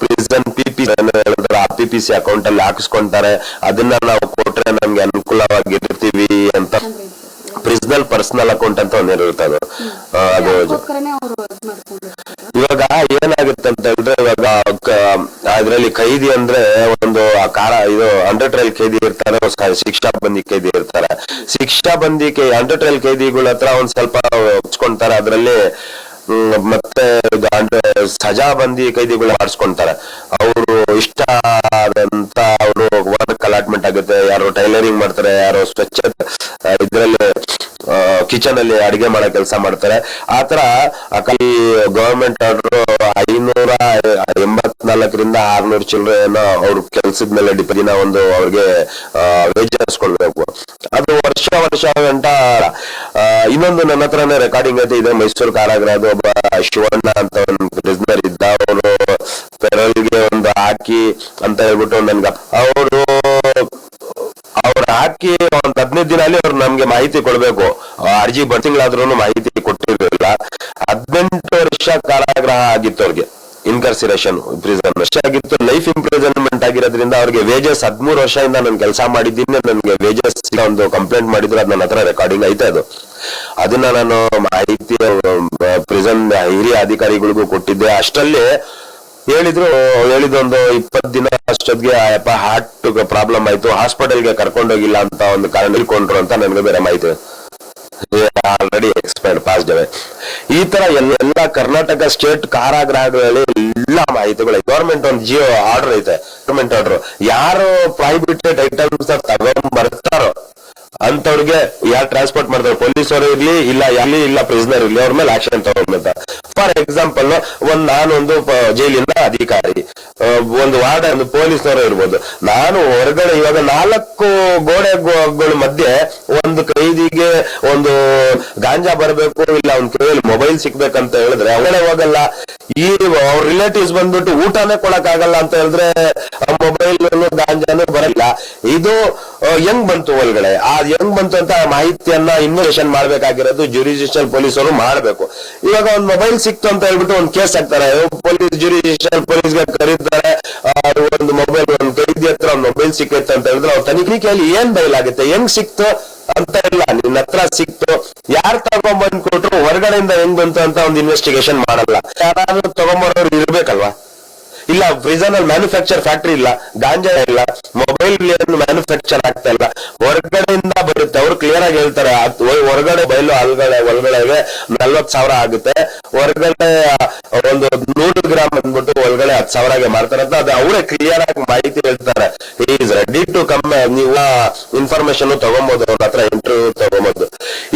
S3: ಪ್ರಿಸನ್ ಪಿಪಿ ಹೇಳಿದ್ರೆ ಆ ಪಿ ಪಿ ಸಿ ಅಕೌಂಟ್ ಅಲ್ಲಿ ಹಾಕಿಸ್ಕೊಂತಾರೆ. ಅದನ್ನ ನಾವು ಕೊಟ್ರೆ ನಮ್ಗೆ ಅನುಕೂಲವಾಗಿರ್ತೀವಿ ಅಂತ. ಪ್ರಿಸ್ನಲ್ ಪರ್ಸನಲ್ ಅಕೌಂಟ್ ಅಂತ ಒಂದಿರುತ್ತೆ ಅದು ಅದು ಇವಾಗ ಏನಾಗುತ್ತೆ ಅಂತ ಹೇಳಿದ್ರೆ ಇವಾಗ ಅದ್ರಲ್ಲಿ ಖೈದಿ ಅಂದ್ರೆ ಒಂದು ಆ ಕಾರ ಇದು ಅಂಡರ್ ಟ್ರಯಲ್ ಖೈದಿ ಇರ್ತಾರೆ ಶಿಕ್ಷಾ ಬಂದಿ ಖೈದಿ ಇರ್ತಾರೆ. ಶಿಕ್ಷಾ ಬಂದಿ ಕೈ ಅಂಡರ್ ಟ್ರಯಲ್ ಖೈದಿಗಳ ಹತ್ರ ಒಂದ್ ಸ್ವಲ್ಪ ಹಚ್ಕೊಂತಾರೆ ಅದ್ರಲ್ಲಿ ಮತ್ತೆ ಸಜಾ ಬಂದಿ ಕೈದಿಗಳು ಮಾಡಿಸ್ಕೊಂತಾರೆ ಅವರು ಇಷ್ಟ ಆದಂತ ಅವರು ವರ್ಕ್ ಅಲಾಟ್ಮೆಂಟ್ ಆಗುತ್ತೆ. ಯಾರು ಟೈಲರಿಂಗ್ ಮಾಡ್ತಾರೆ, ಯಾರು ಸ್ವಚ್ಛ ಇದ್ರಲ್ಲಿ ಕಿಚನ್ ಅಲ್ಲಿ ಅಡಿಗೆ ಮಾಡೋ ಕೆಲಸ ಮಾಡ್ತಾರೆ. ಆತರ ಗವರ್ಮೆಂಟ್ ಆರ್ಡರ್ ಐನೂರ ಎಂಬತ್ನಾಲ್ಕರಿಂದ ಆರ್ನೂರು ಚಿಲ್ಲರೆ ಅವ್ರ ಕೆಲ್ಸದ ಮೇಲೆ ಡಿಪೆಂಡ್ ಒಂದು ಅವ್ರಿಗೆ ವೇಜಸ್ ಕೊಡ್ಬೇಕು ಅದು ವರ್ಷ ವರ್ಷ ಗಂಟ ಇನ್ನೊಂದು ನನ್ನ ಹತ್ರನೇ ರೆಕಾರ್ಡಿಂಗ್ ಐತೆ ಇದೆ. ಮೈಸೂರು ಕಾರಾಗೃಹದ ಒಬ್ಬ ಶಿವಣ್ಣ ಅಂತ ಒಂದು ಪ್ರಿಸ್ನರ್ ಇದ್ದ. ಅವರು ಪೆರಲ್ಗೆ ಒಂದು ಹಾಕಿ ಅಂತ ಹೇಳ್ಬಿಟ್ಟು ನನ್ಗೆ, ಅವರು ಅವ್ರು ಹಾಕಿ ಒಂದ್ ಹದಿನೈದು ದಿನ ಅಲ್ಲಿ ಅವ್ರು ನಮ್ಗೆ ಮಾಹಿತಿ ಕೊಡ್ಬೇಕು. ಅರ್ಜಿ ಬರ್ ತಿಂಗಳಾದ್ರೂ ಮಾಹಿತಿ ಕೊಟ್ಟಿರಲಿಲ್ಲ. ಹದಿನೆಂಟು ವರ್ಷ ಕಾರಾಗ್ರಹ ಆಗಿತ್ತು ಅವ್ರಿಗೆ. ಇನ್ಕರ್ಸಿರೇಷನ್ ಪ್ರಿಸನ್ ವರ್ಷ ಆಗಿತ್ತು. ಲೈಫ್ ಇಂಪ್ರಿಸನ್ಮೆಂಟ್ ಆಗಿರೋದ್ರಿಂದ ಅವ್ರಿಗೆ ವೇಜಸ್ ಹದಿಮೂರು ವರ್ಷದಿಂದ ನಾನು ಕೆಲಸ ಮಾಡಿದ್ದೀನಿ. ನನಗೆ ವೇಜಸ್ ಒಂದು ಕಂಪ್ಲೇಂಟ್ ಮಾಡಿದ್ರು. ಅದು ನನ್ನ ಹತ್ರ ರೆಕಾರ್ಡಿಂಗ್ ಐತೆ ಅದು. ಅದನ್ನ ನಾನು ಮಾಹಿತಿ ಪ್ರಿಸನ್ ಹಿರಿಯ ಅಧಿಕಾರಿಗಳಿಗೂ ಕೊಟ್ಟಿದ್ದೆ. ಅಷ್ಟರಲ್ಲಿ ಹೇಳಿದ್ರು, ಹೇಳಿದೊಂದು ಇಪ್ಪತ್ ದಿನ ಅಷ್ಟೊತ್ತಿಗೆ ಅಪ್ಪ ಹಾರ್ಟ್ ಪ್ರಾಬ್ಲಮ್ ಆಯ್ತು ಹಾಸ್ಪಿಟಲ್ಗೆ ಕರ್ಕೊಂಡೋಗಿಲ್ಲ ಅಂತ ಒಂದು ಕಾರಣ ಇಳ್ಕೊಂಡ್ರು ಅಂತ ನನಗೆ ಬೇರೆ ಮಾಹಿತಿ. ಆಲ್ರೆಡಿ ಎಕ್ಸ್ಪೈರ್ಡ್ ಪಾಸ್ ಈ ತರ ಎಲ್ಲ ಕರ್ನಾಟಕ ಸ್ಟೇಟ್ ಕಾರಾಗ್ರಹಗಳಲ್ಲಿ ಎಲ್ಲ ಮಾಹಿತಿಗಳು ಗೌರ್ಮೆಂಟ್ ಒಂದು ಜಿಯೋ ಆರ್ಡರ್ ಐತೆ ಗೌರ್ಮೆಂಟ್ ಆರ್ಡರ್ ಯಾರು ಪ್ರೈಬಿಟೆಡ್ ಐಟಮ್ಸ್ ತಗೊಂಡ್ ಬರ್ತಾರೋ ಅಂತವ್ರಿಗೆ ಯಾರು ಟ್ರಾನ್ಸ್ಪೋರ್ಟ್ ಮಾಡ್ತಾರೆ? ಪೊಲೀಸ್ ಅವರು ಇರ್ಲಿ, ಇಲ್ಲ ಎಲ್ಲಿ ಇಲ್ಲ ಪ್ರಿಸ್ನರ್ ಇರ್ಲಿ, ಅವ್ರ ಮೇಲೆ ಆಕ್ಷನ್ ತಗೊಂಡ್ಬರ್ತಾರೆ ಫಾರ್ ಎಕ್ಸಾಂಪಲ್ ಒಂದ್ ನಾನೊಂದು ಜೈಲಿನ ಅಧಿಕಾರಿ ಒಂದು ವಾರ್ಡ್, ಒಂದು ಪೊಲೀಸ್ನವರು ಇರ್ಬೋದು. ನಾನು ಹೊರಗಡೆ ಇವಾಗ ನಾಲ್ಕು ಗೋಡೆಗಳ ಮಧ್ಯೆ ಒಂದು ಕೈದಿಗೆ ಒಂದು ಗಾಂಜಾ ಬರಬೇಕು, ಇಲ್ಲ ಒಂದ್ ಕೈಯಲ್ಲಿ ಮೊಬೈಲ್ ಸಿಕ್ಬೇಕಂತ ಹೇಳಿದ್ರೆ ಅವಳೇ ಹೋಗಲ್ಲ ಈ ಅವ್ರ ರಿಲೇಟಿವ್ಸ್ ಬಂದ್ಬಿಟ್ಟು ಊಟನೇ ಕೊಡಕ್ ಆಗಲ್ಲ ಅಂತ ಹೇಳಿದ್ರೆ ಮೊಬೈಲ್ ಗಾಂಜಾನು ಬರಲ್ಲ. ಇದು ಹೆಂಗ್ ಬಂತು ಒಳಗಡೆ? ಆ ಹೆಂಗ್ ಬಂತು ಅಂತ ಆ ಮಾಹಿತಿಯನ್ನ ಇನ್ವೆಸ್ಟಿಗೇಷನ್ ಮಾಡ್ಬೇಕಾಗಿರೋದು ಪೊಲೀಸ್ ಪೊಲೀಸರು ಮಾಡ್ಬೇಕು. ಇವಾಗ ಒಂದ್ ಮೊಬೈಲ್ ಸಿಕ್ತು ಅಂತ ಹೇಳ್ಬಿಟ್ಟು ಒಂದ್ ಕೇಸ್ ಹಾಕ್ತಾರೆ ಪೊಲೀಸ್ ಜ್ಯುರಿಡಿಷನ್ ಪೊಲೀಸ್ಗೆ ಕರೀತಾರೆ. ಒಂದು ಮೊಬೈಲ್ ಒಂದು ಕೈದಿ ಹತ್ರ ಒಂದ್ ಮೊಬೈಲ್ ಸಿಕ್ಕೈತೆ ಅಂತ ಹೇಳಿದ್ರೆ ಅವ್ರ ತನಿಖೆಯಲ್ಲಿ ಏನ್ ಬಯಲಾಗುತ್ತೆ? ಹೆಂಗ್ ಸಿಕ್ತು ಅಂತ ಇಲ್ಲ. ನಿನ್ನ ಹತ್ರ ಸಿಕ್ತು. ಯಾರ್ ತಗೊಂಡ್ಬಂದ್ ಕೊಟ್ರು ಹೊರಗಡೆಯಿಂದ ಹೆಂಗ್ ಬಂತು ಅಂತ ಒಂದು ಇನ್ವೆಸ್ಟಿಗೇಷನ್ ಮಾಡಲ್ಲ. ಯಾರಾದ್ರೂ ತಗೊಂಬರೋರು ಇರ್ಬೇಕಲ್ವಾ? ಇಲ್ಲ ಪ್ರಿಸನ್ ಅಲ್ಲಿ ಮ್ಯಾನುಫ್ಯಾಕ್ಚರ್ ಫ್ಯಾಕ್ಟ್ರಿ ಇಲ್ಲ ಗಾಂಜಾ ಇಲ್ಲ ಮೊಬೈಲ್ ಮ್ಯಾನುಫ್ಯಾಕ್ಚರ್ ಆಗ್ತಾ ಇಲ್ಲ. ಹೊರಗಡೆಯಿಂದ ಬರುತ್ತೆ, ಅವ್ರು ಕ್ಲಿಯರ್ ಆಗಿ ಹೇಳ್ತಾರೆ ಹೊರಗಡೆ ಬಯಲು ಒಳಗಡೆ ಒಳಗಡೆಗೆ ನಲ್ವತ್ ಸಾವಿರ ಆಗುತ್ತೆ. ಹೊರಗಡೆ ಒಂದು ನೂರು ಗ್ರಾಮ್ ಅಂದ್ಬಿಟ್ಟು ಒಳಗಡೆ ಹತ್ತು ಸಾವಿರಗೆ ಮಾರ್ತಾರೆ. ಅಂತ ಅದು ಅವರೇ ಕ್ಲಿಯರ್ ಆಗಿ ಮಾಹಿತಿ ಹೇಳ್ತಾರೆ. ಈಸ್ ರೆಡಿ ಟು ಕಮ್ ನೀವು ಇನ್ಫಾರ್ಮೇಶನ್ ತಗೊಬಹುದು ಅವ್ರ ಹತ್ರ ಇಂಟರ್ವ್ಯೂ ತಗೊಬಹುದು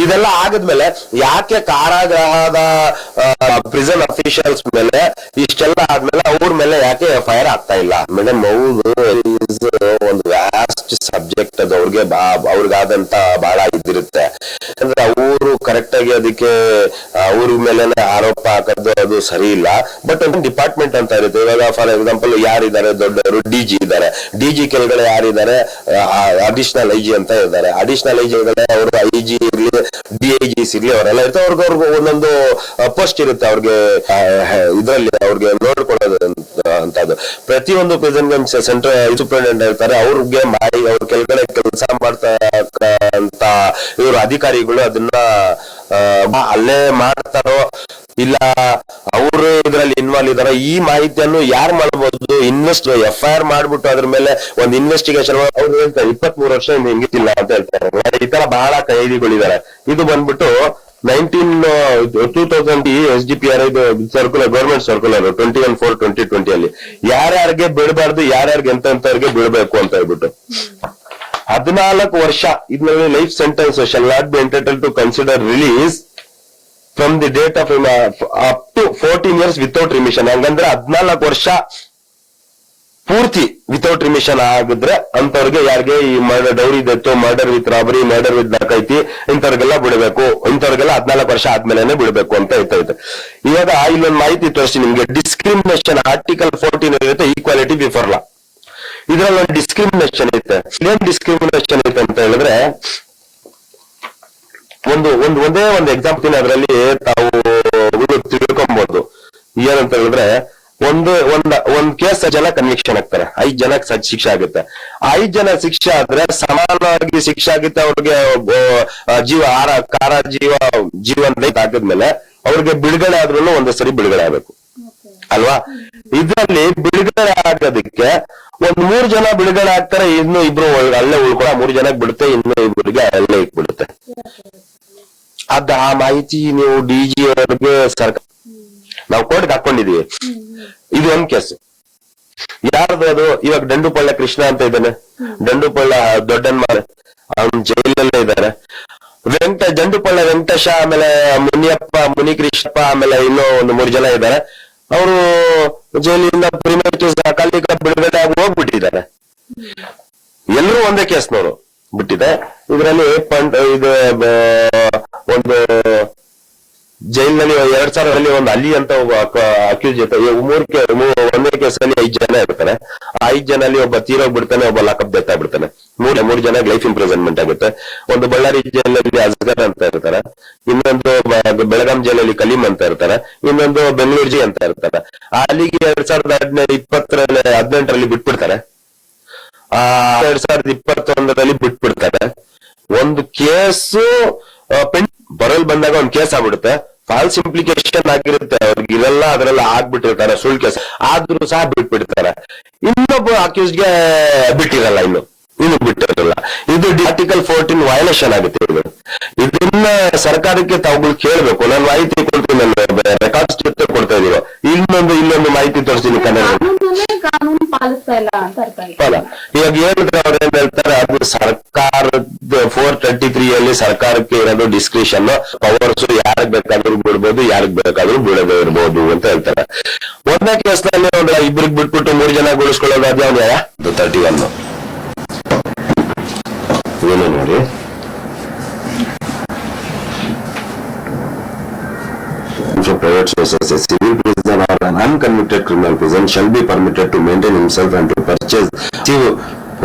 S3: ಇದೆಲ್ಲ ಆಗದ್ಮೇಲೆ ಯಾಕೆ ಕಾರಾಗೃಹದ ಪ್ರಿಸನ್ ಅಫಿಷಿಯಲ್ಸ್ ಮೇಲೆ ಇಷ್ಟೆಲ್ಲ ಆದ್ಮೇಲೆ ಅವ್ರ ಮೇಲೆ ಯಾಕೆ ಆರ್ ಆಗ್ತಾ ಇಲ್ಲ? ಮೇಡಮ್ ಹೌದು is ಒಂದು ವ್ಯಾಸ್ಟ್ ಸಬ್ಜೆಕ್ಟ್ ಅದು. ಅವ್ರಿಗೆ ಅವ್ರಿಗಾದಂತ ಬಹಳ ಇದಿರುತ್ತೆ. ಅಂದ್ರೆ ಅವರು ಕರೆಕ್ಟ್ ಆಗಿ ಅದಕ್ಕೆ ಅವ್ರ ಮೇಲೆ ಆರೋಪ ಹಾಕೋದು ಅದು ಸರಿ ಇಲ್ಲ. ಬಟ್ ಒಂದು ಡಿಪಾರ್ಟ್ಮೆಂಟ್ ಅಂತ ಇರುತ್ತೆ. ಇವಾಗ ಫಾರ್ ಎಕ್ಸಾಂಪಲ್ ಯಾರಿದ್ದಾರೆ? ದೊಡ್ಡವರು ಡಿ ಜಿ ಇದ್ದಾರೆ. ಡಿ ಜಿ ಕೆಳಗಡೆ ಯಾರಿದ್ದಾರೆ? ಅಡಿಷನಲ್ ಐ ಜಿ ಅಂತ ಇದ್ದಾರೆ. ಅಡಿಷನಲ್ ಐ ಜಿ ಅವರು ಐ ಜಿ ಇರ್ಲಿ ಡಿ ಐ ಜಿ ಇರ್ಲಿ, ಅವರೆಲ್ಲ ಇರ್ತಾರೆ. ಅವ್ರಿಗೆ ಅವ್ರಿಗೆ ಒಂದೊಂದು ಪೋಸ್ಟ್ ಇರುತ್ತೆ ಅವ್ರಿಗೆ ಇದರಲ್ಲಿ ಅವ್ರಿಗೆ ನೋಡ್ಕೊಳ್ಳೋದು ಅಂತದ್ದು. ಪ್ರತಿಯೊಂದು ಪ್ರೆಸೆಂಟ್ ಸೆಂಟ್ರಲ್ ಸೂಪರಿಂಟೆಂಡೆಂಟ್ ಇರ್ತಾರೆ ಅವ್ರಿಗೆ ಮಾಡಿ, ಅವ್ರ ಕೆಳಗಡೆ ಕೆಲಸ ಮಾಡ್ತಾ ಅಂತ ಇವ್ರ ಅಧಿಕಾರಿಗಳು ಅದನ್ನ ಅಲ್ಲೇ ಮಾಡ್ತಾರೋ ಇಲ್ಲ ಅವರು ಇದರಲ್ಲಿ ಇನ್ವಾಲ್ವ್ ಇದಾರ ಈ ಮಾಹಿತಿಯನ್ನು ಯಾರು ಮಾಡಬಹುದು ಇನ್ವೆಸ್ಟ್ ಎಫ್ ಐ ಆರ್ ಮಾಡ್ಬಿಟ್ಟು ಅದ್ರ ಮೇಲೆ ಒಂದ್ ಇನ್ವೆಸ್ಟಿಗೇಷನ್ ಅವ್ರು ಹೇಳ್ತಾರೆ ಇಪ್ಪತ್ತ್ ಮೂರು ವರ್ಷ ಹಿಂಗಿತ್ತಿಲ್ಲ ಅಂತ ಹೇಳ್ತಾರೆ. ಈ ತರ ಬಹಳ ಕೈದಿಗಳಿದ್ದಾರೆ ಇದು ಬಂದ್ಬಿಟ್ಟು nineteen two thousand S D P R ಇದು circular government circular twenty one four twenty twenty ಅಲ್ಲಿ. ಯಾರ್ಯಾರಿಗೆ ಬಿಡಬಾರ್ದು ಯಾರ್ಯಾರಿಗೆ ಎಂತವ್ರಿಗೆ ಬಿಡಬೇಕು ಅಂತ ಹೇಳ್ಬಿಟ್ಟು. ಹದಿನಾಲ್ಕು ವರ್ಷ ಇದ್ರಲ್ಲಿ life sentence shall not be entitled to consider release from the date of up to fourteen years without remission ಹಂಗಂದ್ರೆ ಹದಿನಾಲ್ಕು ವರ್ಷ ಪೂರ್ತಿ ವಿತೌಟ್ ರಿಮಿಷನ್ ಆಗಿದ್ರೆ ಅಂತವ್ರಿಗೆ ಯಾರಿಗೆ ಈ ಮರ್ಡರ್ ಡೌರಿ ಇದ್ದು murder with robbery murder with ಡಕೈತಿ, ಇಂಥವ್ರಿಗೆಲ್ಲ ಬಿಡಬೇಕು. ಇಂಥವ್ರಿಗೆಲ್ಲ ಹದಿನಾಲ್ಕು ವರ್ಷ ಆದ್ಮೇಲೆ ಬಿಡಬೇಕು ಅಂತ ಇರ್ತೈತೆ ಇವಾಗ ಇಲ್ಲೊಂದು ಮಾಹಿತಿ ತೋರಿಸಿ ನಿಮ್ಗೆ. ಡಿಸ್ಕ್ರಿಮಿನೇಷನ್ ಆರ್ಟಿಕಲ್ ಫೋರ್ಟೀನ್ ಇರುತ್ತೆ ಈಕ್ವಾಲಿಟಿ ಬಿಫೋರ್ ಲಾ ಇದ್ರಲ್ಲಿ ಒಂದು ಡಿಸ್ಕ್ರಿಮಿನೇಷನ್ ಐತೆ. ಏನ್ ಡಿಸ್ಕ್ರಿಮಿನೇಷನ್ ಐತೆ ಅಂತ ಹೇಳಿದ್ರೆ, ಒಂದು ಒಂದು, ಒಂದೇ ಒಂದು ಎಕ್ಸಾಂಪಲ್ ಅದರಲ್ಲಿ ತಾವು ತಿಳ್ಕೊಬಹುದು ಏನಂತ ಹೇಳಿದ್ರೆ ಒಂದು, ಒಂದ್ ಒಂದ್ ಕೇಸ್ ಜನ ಕನ್ವಿಕ್ಷನ್ ಆಗ್ತಾರೆ. ಐದ್ ಜನಕ್ಕೆ ಸ- ಶಿಕ್ಷೆ ಆಗುತ್ತೆ. ಐದ್ ಜನ ಶಿಕ್ಷೆ ಆದ್ರೆ ಸಮಾನವಾಗಿ ಶಿಕ್ಷೆ ಆಗುತ್ತೆ ಅವ್ರಿಗೆ ಜೀವ, ಆರ, ಕಾರ ಜೀವ ಜೀವನ ಹಾಕಿದ್ಮೇಲೆ ಅವ್ರಿಗೆ ಬಿಡುಗಡೆ ಆದ್ರೂ ಒಂದು ಸರಿ ಬಿಡುಗಡೆ ಆಗ್ಬೇಕು. ಅಲ್ವಾ? ಇದ್ರಲ್ಲಿ ಬಿಡುಗಡೆ ಆಗೋದಕ್ಕೆ ಒಂದ್ ಮೂರ್ ಜನ ಬಿಡುಗಡೆ ಆಗ್ತಾರೆ, ಇನ್ನು ಇಬ್ರು ಅಲ್ಲೇ ಉಳ್ಕೊಳ ಮೂರ್ ಜನಕ್ಕೆ ಬಿಡುತ್ತೆ, ಇನ್ನು ಇಬ್ಬರಿಗೆ ಅಲ್ಲೇ ಇಕ್ಬಿಡುತ್ತೆ ಅದ ಆ ಮಾಹಿತಿ ನೀವು ಡಿ ಜಿ ಅವ್ರಿಗೆ ಸರ್ಕಾರ ನಾವು ಕೋರ್ಟ್ಗೆ ಹಾಕೊಂಡಿದೀವಿ. ಇದು ಒಂದ್ ಕೇಸ್. ಯಾರ್ದು ಅದು? ಇವಾಗ ದಂಡುಪಳ್ಳ ಕೃಷ್ಣ ಅಂತ ಇದ್ದಾನೆ. ದಂಡುಪಳ್ಳ ದೊಡ್ಡನ್ ಮಾರ ಅವ್ನ್ ಜೈಲಲ್ಲೇ ಇದ್ದಾರೆ. ವೆಂಕಟ ದಂಡುಪಳ್ಳ ವೆಂಕಟೇಶ ಆಮೇಲೆ ಮುನಿಯಪ್ಪ ಮುನಿಕೃಷ್ಣಪ್ಪ ಆಮೇಲೆ ಇನ್ನೂ ಒಂದು ಮೂರು ಜನ ಇದ್ದಾರೆ. ಅವರು ಜೈಲಿಂದ ಪ್ರಿಮೇಟಿವ್ ಸಕಾಲಿಕ ಬಿಡುಗಡೆ ಆಗಿ ಹೋಗ್ಬಿಟ್ಟಿದ್ದಾರೆ. ಎಲ್ಲರೂ ಒಂದೇ ಕೇಸ್ನವರು ಬಿಟ್ಟಿದೆ. ಇದರಲ್ಲಿ ಪಂಡ್ ಇದು ಒಂದು ಜೈಲಿನಲ್ಲಿ ಎರಡ್ ಸಾವಿರದಲ್ಲಿ ಒಂದು ಅಲ್ಲಿ ಅಂತ ಒಬ್ಬ ಅಕ್ಯೂಸ್ ಇರ್ತಾರೆ. ಮೂರ್ಕೆ ಒಂದೇ ಕೇಸಲ್ಲಿ ಐದ್ ಜನ ಇರ್ತಾರೆ. ಆ ಐದ್ ಜನ ಅಲ್ಲಿ ಒಬ್ಬ ತೀರೋಗ್ ಬಿಡ್ತಾನೆ, ಒಬ್ಬ ಲಾಕಪ್ ಡೆತ್ ಆಗ್ಬಿಡ್ತಾನೆ. ಮೂರ್ ಮೂರ್ ಜನ ಲೈಫ್ ಇಂಪ್ರಿಸನ್ಮೆಂಟ್ ಆಗುತ್ತೆ. ಒಂದು ಬಳ್ಳಾರಿ ಜೈಲಲ್ಲಿ ಅಸ್ಗರ್ ಅಂತ ಇರ್ತಾರೆ. ಇನ್ನೊಂದು ಬೆಳಗಾಂ ಜೈಲಲ್ಲಿ ಕಲೀಂ ಅಂತ ಇರ್ತಾರೆ. ಇನ್ನೊಂದು ಬೆಂಗಳೂರು ಜಿ ಅಂತ ಇರ್ತಾರೆ. ಆ ಅಲ್ಲಿಗೆ ಎರಡ್ ಸಾವಿರದ ಹದಿನೈದು, ಇಪ್ಪತ್ತರಲ್ಲಿ, ಹದಿನೆಂಟರಲ್ಲಿ ಬಿಟ್ಬಿಡ್ತಾರೆ. ಆ ಎರಡ್ ಸಾವಿರದ ಇಪ್ಪತ್ತೊಂದರಲ್ಲಿ ಬಿಟ್ಬಿಡ್ತಾರೆ. ಒಂದು ಕೇಸು ಬರಲ್ ಬಂದಾಗ ಒಂದ್ ಕೇಸ್ ಆಗ್ಬಿಡುತ್ತೆ. ಫಾಲ್ಸ್ ಇಂಪ್ಲಿಕೇಶನ್ ಆಗಿರುತ್ತೆ. ಅವ್ರಿಗೆ ಇವೆಲ್ಲ ಅದರಲ್ಲಿ ಆಗ್ಬಿಟ್ಟಿರ್ತಾರೆ ಸುಳ್ಳು ಕೇಸ್ ಆದ್ರೂ ಸಹ ಬಿಟ್ಬಿಡ್ತಾರೆ. ಇನ್ನೊಬ್ಬ ಅಕ್ಯೂಸ್ಗೆ ಬಿಟ್ಟಿರಲ್ಲ ಇನ್ನು. ಇನ್ನು ಬಿಟ್ಟಿರಲ್ಲ ಇದು ಆರ್ಟಿಕಲ್ ಫೋರ್ಟೀನ್ ವಯಲೇಷನ್ ಆಗುತ್ತೆ ಇದು. ಇದನ್ನ ಸರ್ಕಾರಕ್ಕೆ ತಾವುಗಳು ಕೇಳಬೇಕು. ನಾನು ಮಾಹಿತಿ ಕೊಡ್ತೀನಿ ರೆಕಾರ್ಡ್ಸ್ ಜೊತೆ ಕೊಡ್ತಾ ಇದೀವಿ. ಇನ್ನೊಂದು ಇನ್ನೊಂದು ಮಾಹಿತಿ ತೋರಿಸ್ತೀನಿ ಕನ್ನಡ. ಇವಾಗ ಹೇಳಿದ್ರೆ ಅವ್ರ ಏನ್ ಹೇಳ್ತಾರೆ? ಅದು ಸರ್ಕಾರದ ಫೋರ್ ಟ್ವೆಂಟಿ ತ್ರೀ ಅಲ್ಲಿ ಸರ್ಕಾರಕ್ಕೆ ಏನಾದ್ರು ಡಿಸ್ಕ್ರಿಷನ್ ಪವರ್ಸ್ ಯಾರಿಗೆ ಬೇಕಾದ್ರೂ ಬಿಡ್ಬೋದು ಯಾರಿಗ ಬೇಕಾದ್ರೂ ಬಿಡದೇ ಇರ್ಬೋದು ಅಂತ ಹೇಳ್ತಾರೆ. ಒಂದನೇ ಕೇಸ್ನಲ್ಲಿ ನೋಡ್ರ ಬಿಟ್ಬಿಟ್ಟು ಮೂರ್ ಜನ ಗುಳಿಸ್ಕೊಳ್ಳೋದು ಅದ್ಯಾವ್ ತರ್ಟಿ ಒನ್ ಏನು ನೋಡಿ. Private sources civil prison or un unconvicted criminal prison shall be permitted to maintain himself and to purchase to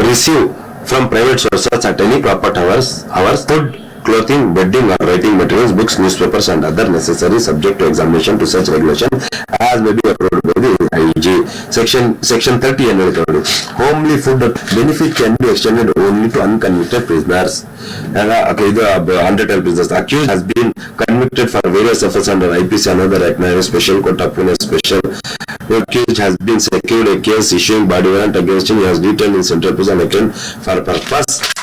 S3: receive from private sources at any proper hours, hours food, clothing, bedding or writing materials, books, newspapers and other necessary subject to examination to such regulation as may be approved by the IEG. Section, section 30 and Homely food benefit can be extended only to unconvicted prisoners. And, uh, okay, the uh, untitled prisoners accused has been convicted for various offences under IPC and other act, special court of special Accused has been secured a case issuing body warrant against him. He has detained in central prison again for purpose.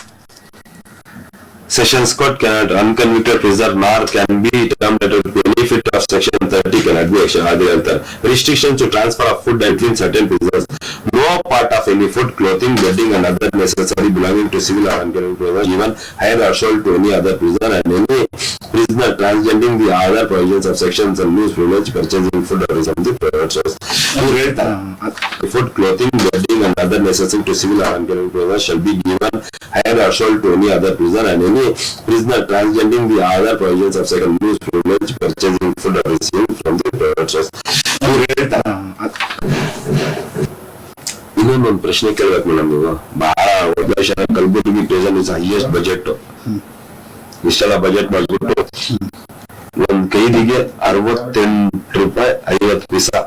S3: Sessions Court cannot unconvicted prisoner can be termed at the benefit of Section 30 cannot be action Adiyantar. Restriction to transfer of food between certain prisoners. No part of any food, clothing, bedding and other necessary belonging to civil or unconvicted prisoners even higher or sold to any other prisoner and any prisoner transgendering the other provisions of sections and loose privilege purchasing food or something private source. Food, clothing, bedding and other necessary to civil or unconvicted prisoners shall be given higher or sold to any other prisoner and any prisoner transcending the other provisions of second loose privilege purchasing food or receiving from the ಹೇಳ್ತಾರೆ ಇನ್ನೊಂದೊಂದು ಪ್ರಶ್ನೆ ಕೇಳ್ಬೇಕು madam ನೀವು ಬಹಳ ಉದ್ದೇಶ Kalaburagi present is highest budget ಇಷ್ಟೆಲ್ಲ budget ಮಾಡ್ಬಿಟ್ಟು ಒಂದ್ ಕೈದಿಗೆ ಅರವತ್ತೆಂಟು ರೂಪಾಯಿ ಐವತ್ತು ಪೈಸಾ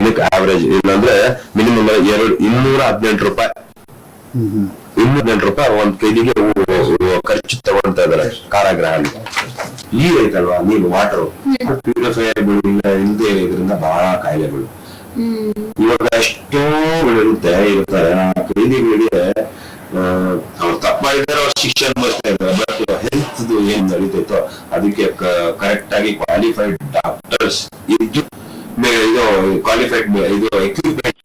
S3: ಇದಕ್ಕೆ ಆವರೇಜ್ ಇಲ್ಲಾಂದ್ರೆ ಮಿನಿಮಮ್ ಎರಡು ಇನ್ನೂರ ಹದಿನೆಂಟು ರೂಪಾಯಿ ಇನ್ನೂರ ರೂಪಾಯಿ ಒಂದ್ ಕೈಲಿಗೆ ಖರ್ಚು ತಗೊಳ್ತಾ ಇದಾರೆ ಕಾರಾಗ್ರಹ ನೀರ್ ಐತಲ್ವಾ? ನೀರು ವಾಟರ್ ಪ್ಯೂರಿಫೈಯರ್ಗಳು ಇಲ್ಲ ಇಲ್ಲದೆ ಬಹಳ ಕಾಯಿಲೆಗಳು. ಇವಾಗ ಎಷ್ಟೋಗಳಿರುತ್ತೆ ಇರ್ತಾರೆ. ಆ ಕೈದಿಗಳಿಗೆ ಅವ್ರು ತಪ್ಪಿದ್ದಾರೆ ಅವ್ರ ಶಿಕ್ಷಣ ಬರ್ತಾ ಇದ್ದಾರೆ. ಬಟ್ ಹೆಲ್ತ್ ಏನ್ ನಡೀತೈತೋ ಅದಕ್ಕೆ ಕರೆಕ್ಟ್ ಆಗಿ ಕ್ವಾಲಿಫೈಡ್ ಡಾಕ್ಟರ್ಸ್ ಇದ್ದು ಇದು ಕ್ವಾಲಿಫೈಡ್ ಇದು ಎಕ್ವಿಪ್ಮೆಂಟ್